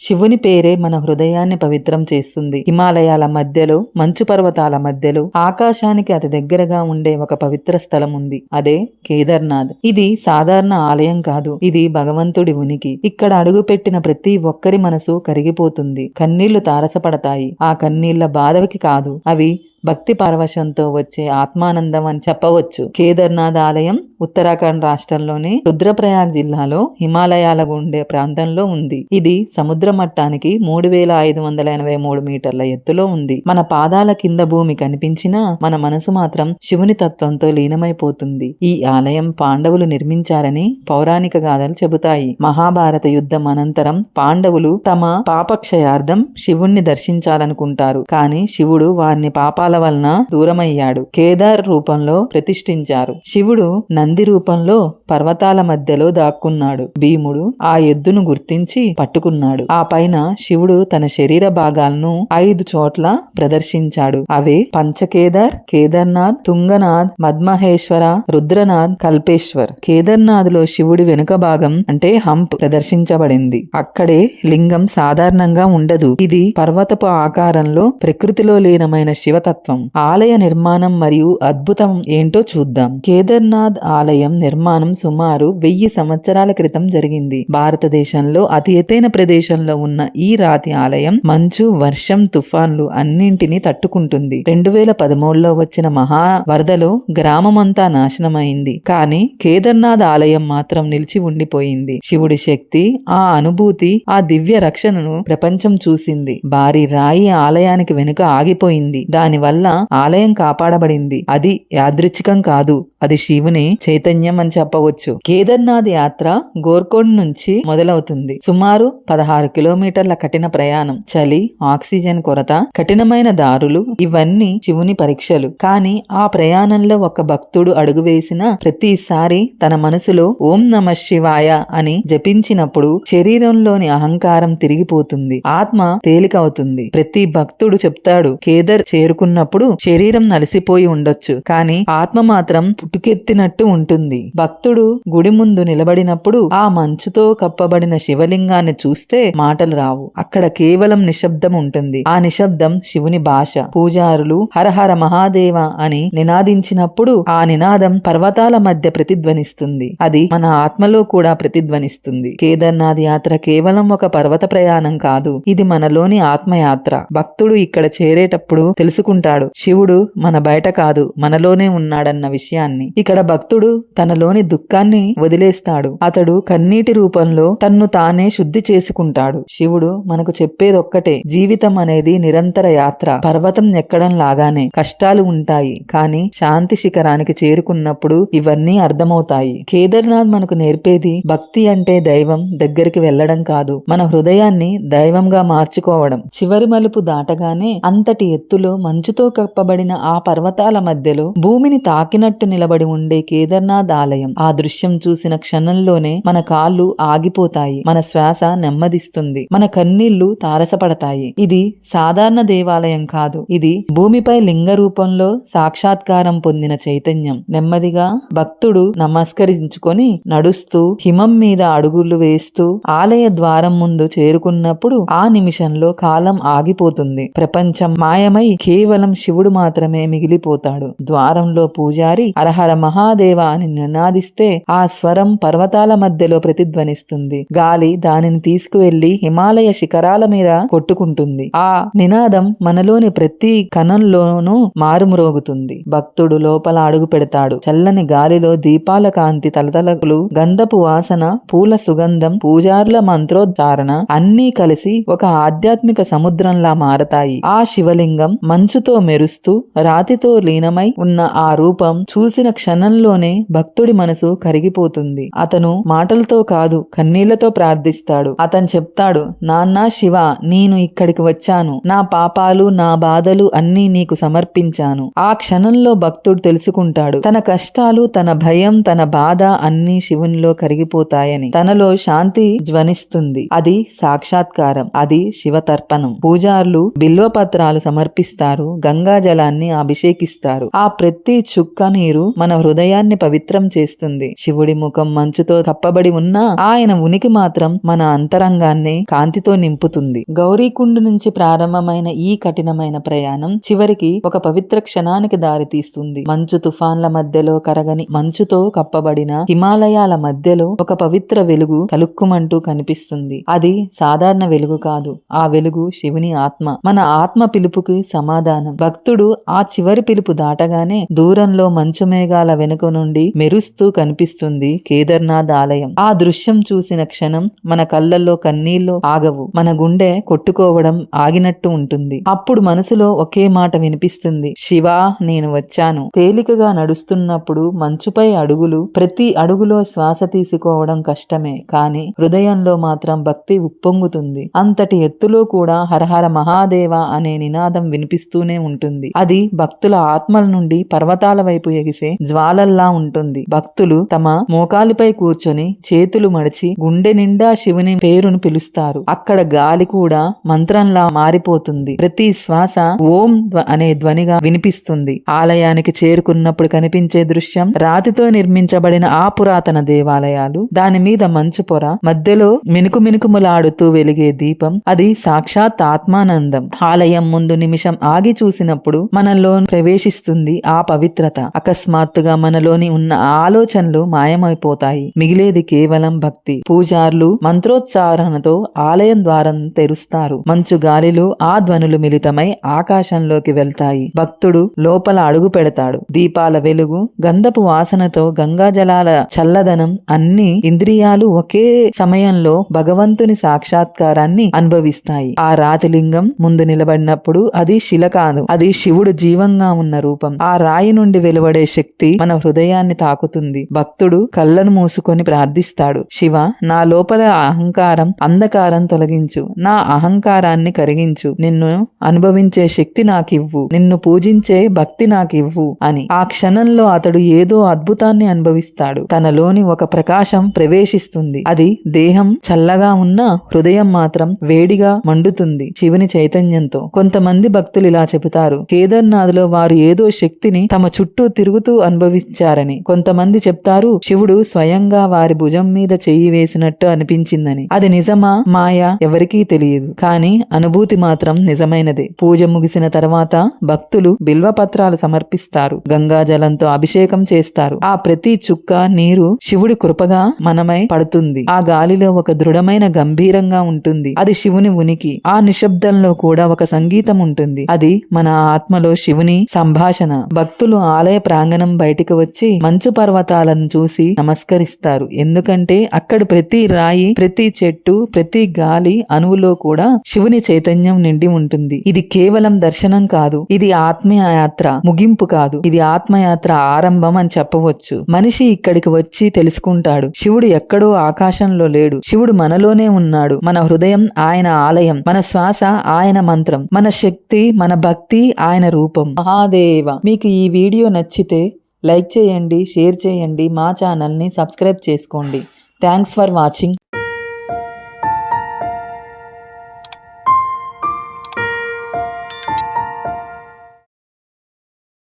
శివుని పేరే మన హృదయాన్ని పవిత్రం చేస్తుంది. హిమాలయాల మధ్యలో మంచు పర్వతాల మధ్యలో ఆకాశానికి అతి దగ్గరగా ఉండే ఒక పవిత్ర స్థలం ఉంది. అదే కేదార్నాథ్. ఇది సాధారణ ఆలయం కాదు. ఇది భగవంతుడి ఉనికి. ఇక్కడ అడుగుపెట్టిన ప్రతి ఒక్కరి మనసు కరిగిపోతుంది. కన్నీళ్ళు తారసపడతాయి. ఆ కన్నీళ్ళ బాధవికి కాదు. అవి భక్తి పారవశంతో వచ్చే ఆత్మానందం అని చెప్పవచ్చు. కేదార్నాథ్ ఆలయం ఉత్తరాఖండ్ రాష్ట్రంలోని రుద్రప్రయాగ్ జిల్లాలో హిమాలయాల గుండె ప్రాంతంలో ఉంది. ఇది సముద్ర మట్టానికి మూడు వేల ఐదు వందల ఎనభై మూడు మీటర్ల ఎత్తులో ఉంది. మన పాదాల కింద భూమి కనిపించినా మన మనసు మాత్రం శివుని తత్వంతో లీనమైపోతుంది. ఈ ఆలయం పాండవులు నిర్మించారని పౌరాణిక గాథలు చెబుతాయి. మహాభారత యుద్ధం అనంతరం పాండవులు తమ పాపక్షయార్థం శివుణ్ణి దర్శించాలనుకుంటారు. కానీ శివుడు వారిని పాపాల వలన దూరమయ్యాడు. కేదార్ రూపంలో ప్రతిష్ఠించారు. శివుడు నంది రూపంలో పర్వతాల మధ్యలో దాక్కున్నాడు. భీముడు ఆ ఎద్దును గుర్తించి పట్టుకున్నాడు. ఆ పైన శివుడు తన శరీర భాగాలను ఐదు చోట్ల ప్రదర్శించాడు. అవే పంచకేదార్ కేదార్నాథ్ తుంగనాథ్ మద్మహేశ్వర రుద్రనాథ్ కల్పేశ్వర్. కేదార్నాథ్లో శివుడి వెనుక భాగం అంటే హంప్ ప్రదర్శించబడింది. అక్కడే లింగం సాధారణంగా ఉండదు. ఇది పర్వతపు ఆకారంలో ప్రకృతిలో లీనమైన శివతత్వం ఆలయ నిర్మాణం మరియు అద్భుతం ఏంటో చూద్దాం. కేదార్నాథ్ ఆలయం నిర్మాణం సుమారు వెయ్యి సంవత్సరాల క్రితం జరిగింది. భారతదేశంలో అతి ఎత్తైన ప్రదేశంలో ఉన్న ఈ రాతి ఆలయం మంచు వర్షం తుఫాన్లు అన్నింటినీ తట్టుకుంటుంది. రెండు వేల పదమూడులో వచ్చిన మహా వరదలో గ్రామమంతా నాశనమైంది. కానీ కేదార్నాథ్ ఆలయం మాత్రం నిలిచి ఉండిపోయింది. శివుడి శక్తి ఆ అనుభూతి ఆ దివ్య రక్షణను ప్రపంచం చూసింది. భారీ రాయి ఆలయానికి వెనుక ఆగిపోయింది. దాని వల్ల ఆలయం కాపాడబడింది. అది యాదృచ్ఛికం కాదు. అది శివుని చైతన్యం అని చెప్పవచ్చు. కేదార్నాథ్ యాత్ర గోర్కొండ నుంచి మొదలవుతుంది. సుమారు పదహారు కిలోమీటర్ల కఠిన ప్రయాణం. చలి ఆక్సిజన్ కొరత కఠినమైన దారులు ఇవన్నీ శివుని పరీక్షలు. కానీ ఆ ప్రయాణంలో ఒక భక్తుడు అడుగు వేసిన ప్రతిసారి తన మనసులో ఓం నమ శివాయ అని జపించినప్పుడు శరీరంలోని అహంకారం తిరిగిపోతుంది. ఆత్మ తేలికవుతుంది. ప్రతి భక్తుడు చెప్తాడు కేదర్ చేరుకున్నప్పుడు శరీరం నలిసిపోయి ఉండొచ్చు. కానీ ఆత్మ మాత్రం పుట్టుకెత్తినట్టు ఉంటుంది. భక్తుడు గుడి ముందు నిలబడినప్పుడు ఆ మంచుతో కప్పబడిన శివలింగాన్ని చూస్తే మాటలు రావు. అక్కడ కేవలం నిశ్శబ్దం ఉంటుంది. ఆ నిశ్శబ్దం శివుని భాష. పూజారులు హరహర మహాదేవ అని నినాదించినప్పుడు ఆ నినాదం పర్వతాల మధ్య ప్రతిధ్వనిస్తుంది. అది మన ఆత్మలో కూడా ప్రతిధ్వనిస్తుంది. కేదార్నాథ్ యాత్ర కేవలం ఒక పర్వత ప్రయాణం కాదు. ఇది మనలోని ఆత్మయాత్ర. భక్తుడు ఇక్కడ చేరేటప్పుడు తెలుసుకుంటాడు. శివుడు మన బయట కాదు మనలోనే ఉన్నాడన్న విషయాన్ని. ఇక్కడ భక్తుడు తనలోని దుఃఖాన్ని వదిలేస్తాడు. అతడు కన్నీటి రూపంలో తన్ను తానే శుద్ధి చేసుకుంటాడు. శివుడు మనకు చెప్పేదొక్కటే జీవితం అనేది నిరంతర యాత్ర. పర్వతం ఎక్కడం లాగానే కష్టాలు ఉంటాయి. కానీ శాంతి శిఖరానికి చేరుకున్నప్పుడు ఇవన్నీ అర్థమవుతాయి. కేదార్నాథ్ మనకు నేర్పేది భక్తి అంటే దైవం దగ్గరికి వెళ్ళడం కాదు. మన హృదయాన్ని దైవంగా మార్చుకోవడం. చివరి మలుపు దాటగానే అంతటి ఎత్తులో మంచుతో కప్పబడిన ఆ పర్వతాల మధ్యలో భూమిని తాకినట్టు నిలబడి ఉండే కేదార్నాథ్ ఆలయం. ఆ దృశ్యం చూసిన క్షణంలోనే మన కాళ్ళు ఆగిపోతాయి. మన శ్వాస నెమ్మదిస్తుంది. మన కన్నీళ్ళు తారసపడతాయి. ఇది సాధారణ దేవాలయం కాదు. ఇది భూమిపై లింగ రూపంలో సాక్షాత్కారం పొందిన చైతన్యం. నెమ్మదిగా భక్తుడు నమస్కరించుకొని నడుస్తూ హిమం మీద అడుగులు వేస్తూ ఆలయ ద్వారం ముందు చేరుకున్నప్పుడు ఆ నిమిషంలో కాలం ఆగిపోతుంది. ప్రపంచం మాయమై కేవలం శివుడు మాత్రమే మిగిలిపోతాడు. ద్వారంలో పూజారి హర మహాదేవ అని నినాదిస్తే ఆ స్వరం పర్వతాల మధ్యలో ప్రతిధ్వనిస్తుంది. గాలి దానిని తీసుకువెళ్ళి హిమాలయ శిఖరాల మీద కొట్టుకుంటుంది. ఆ నినాదం మనలోని ప్రతి కణంలోనూ మారుమ్రోగుతుంది. భక్తుడు లోపల అడుగు పెడతాడు. చల్లని గాలిలో దీపాల కాంతి తలతలకులు గంధపు వాసన పూల సుగంధం పూజార్ల మంత్రోచ్చారణ అన్నీ కలిసి ఒక ఆధ్యాత్మిక సముద్రంలా మారతాయి. ఆ శివలింగం మంచుతో మెరుస్తూ రాతితో లీనమై ఉన్న ఆ రూపం చూసిన క్షణంలోనే భక్తుడి మనసు కరిగిపోతుంది. అతను మాటలతో కాదు కన్నీళ్ళతో ప్రార్థిస్తాడు. అతను చెప్తాడు నాన్న శివ నేను ఇక్కడికి వచ్చాను. నా పాపాలు నా బాధలు అన్నీ నీకు సమర్పించాను. ఆ క్షణంలో భక్తుడు తెలుసుకుంటాడు తన కష్టాలు తన భయం తన బాధ అన్నీ శివునిలో కరిగిపోతాయని. తనలో శాంతి జ్వనిస్తుంది అది సాక్షాత్కారం అది శివతర్పణం. పూజారులు బిల్వపత్రాలు సమర్పిస్తారు గంగా జలాన్ని అభిషేకిస్తారు. ఆ ప్రతి చుక్క నీరు మన హృదయాన్ని పవిత్రం చేస్తుంది. శివుడి ముఖం మంచుతో కప్పబడి ఉన్నా ఆయన ఉనికి మాత్రం మన అంతరంగాన్ని కాంతితో నింపుతుంది. గౌరీకుండు నుంచి ప్రారంభమైన ఈ కఠినమైన ప్రయాణం చివరికి ఒక పవిత్ర క్షణానికి దారితీస్తుంది మంచు తుఫాన్ల మధ్యలో కరగని మంచుతో కప్పబడిన హిమాలయాల మధ్యలో ఒక పవిత్ర వెలుగు తలుక్కుమంటూ కనిపిస్తుంది. అది సాధారణ వెలుగు కాదు. ఆ వెలుగు శివుని ఆత్మ. మన ఆత్మ పిలుపుకి సమాధానం. భక్తుడు ఆ చివరి పిలుపు దాటగానే దూరంలో మంచు మేఘ మేఘాల వెనుక నుండి మెరుస్తూ కనిపిస్తుంది కేదార్నాథ్ ఆలయం. ఆ దృశ్యం చూసిన క్షణం మన కళ్ళల్లో కన్నీళ్ళు ఆగవు. మన గుండె కొట్టుకోవడం ఆగినట్టు ఉంటుంది. అప్పుడు మనసులో ఒకే మాట వినిపిస్తుంది. శివా నేను వచ్చాను. తేలికగా నడుస్తున్నప్పుడు మంచుపై అడుగులు ప్రతి అడుగులో శ్వాస తీసుకోవడం కష్టమే. కానీ హృదయంలో మాత్రం భక్తి ఉప్పొంగుతుంది. అంతటి ఎత్తులో కూడా హరహర మహాదేవ అనే నినాదం వినిపిస్తూనే ఉంటుంది. అది భక్తుల ఆత్మల నుండి పర్వతాల వైపు ఎగిసే జ్వాలల్లా ఉంటుంది. భక్తులు తమ మోకాలిపై కూర్చొని చేతులు మడిచి గుండె నిండా శివుని పేరును పిలుస్తారు. అక్కడ గాలి కూడా మంత్రంలా మారిపోతుంది. ప్రతి శ్వాస ఓం అనే ధ్వనిగా వినిపిస్తుంది. ఆలయానికి చేరుకున్నప్పుడు కనిపించే దృశ్యం రాతితో నిర్మించబడిన ఆ పురాతన దేవాలయాలు. దాని మీద మంచు పొర మధ్యలో మినుకు మినుకుములాడుతూ వెలిగే దీపం అది సాక్షాత్ ఆత్మానందం. ఆలయం ముందు నిమిషం ఆగి చూసినప్పుడు మనలో ప్రవేశిస్తుంది ఆ పవిత్రత. అకస్మాత్ అకస్మాత్తుగా మనలోని ఉన్న ఆలోచనలు మాయమైపోతాయి. మిగిలేది కేవలం భక్తి. పూజార్లు మంత్రోచ్చారణతో ఆలయం ద్వారం తెరుస్తారు. మంచు గాలిలో ఆ ధ్వనులు మిళితమై ఆకాశంలోకి వెళ్తాయి. భక్తుడు లోపల అడుగు పెడతాడు. దీపాల వెలుగు గంధపు వాసనతో గంగా జలాల చల్లదనం అన్ని ఇంద్రియాలు ఒకే సమయంలో భగవంతుని సాక్షాత్కారాన్ని అనుభవిస్తాయి. ఆ రాతిలింగం ముందు నిలబడినప్పుడు అది శిల కాదు. అది శివుడు జీవంగా ఉన్న రూపం. ఆ రాయి నుండి వెలువడే శక్తి మన హృదయాన్ని తాకుతుంది. భక్తుడు కళ్ళను మూసుకొని ప్రార్థిస్తాడు. శివ నా లోపల అహంకారం అంధకారం తొలగించు. నా అహంకారాన్ని కరిగించు. నిన్ను అనుభవించే శక్తి నాకివ్వు. నిన్ను పూజించే భక్తి నాకివ్వు అని. ఆ క్షణంలో అతడు ఏదో అద్భుతాన్ని అనుభవిస్తాడు. తనలోని ఒక ప్రకాశం ప్రవేశిస్తుంది. అది దేహం చల్లగా ఉన్న హృదయం మాత్రం వేడిగా మండుతుంది శివుని చైతన్యంతో. కొంతమంది భక్తులు ఇలా చెబుతారు. కేదార్నాథ్లో వారు ఏదో శక్తిని తమ చుట్టూ తిరుగుతూ అనుభవించారని. కొంతమంది చెప్తారు శివుడు స్వయంగా వారి భుజం మీద చెయ్యి వేసినట్టు అనిపించిందని. అది నిజమా? మాయా? ఎవరికీ తెలియదు. కానీ అనుభూతి మాత్రం నిజమైనదే. పూజ ముగిసిన తర్వాత భక్తులు బిల్వపత్రాలు సమర్పిస్తారు. గంగా జలంతో అభిషేకం చేస్తారు. ఆ ప్రతి చుక్క నీరు శివుడి కృపగా మనమై పడుతుంది. ఆ గాలిలో ఒక దృఢమైన గంభీరంగా ఉంటుంది. అది శివుని ఉనికి. ఆ నిశ్శబ్దంలో కూడా ఒక సంగీతం ఉంటుంది. అది మన ఆత్మలో శివుని సంభాషణ. భక్తులు ఆలయ ప్రాంగణం బయటికి వచ్చి మంచు పర్వతాలను చూసి నమస్కరిస్తారు. ఎందుకంటే అక్కడ ప్రతి రాయి ప్రతి చెట్టు ప్రతి గాలి అణువులో కూడా శివుని చైతన్యం నిండి ఉంటుంది. ఇది కేవలం దర్శనం కాదు ఇది ఆత్మయాత్ర ముగింపు కాదు. ఇది ఆత్మయాత్ర ఆరంభం అని చెప్పవచ్చు. మనిషి ఇక్కడికి వచ్చి తెలుసుకుంటాడు. శివుడు ఎక్కడో ఆకాశంలో లేడు. శివుడు మనలోనే ఉన్నాడు. మన హృదయం ఆయన ఆలయం. మన శ్వాస ఆయన మంత్రం. మన శక్తి మన భక్తి ఆయన రూపం. మహాదేవ మీకు ఈ వీడియో నచ్చితే లైక్ చేయండి షేర్ చేయండి మా ఛానల్ని సబ్స్క్రైబ్ చేసుకోండి. Thanks for watching.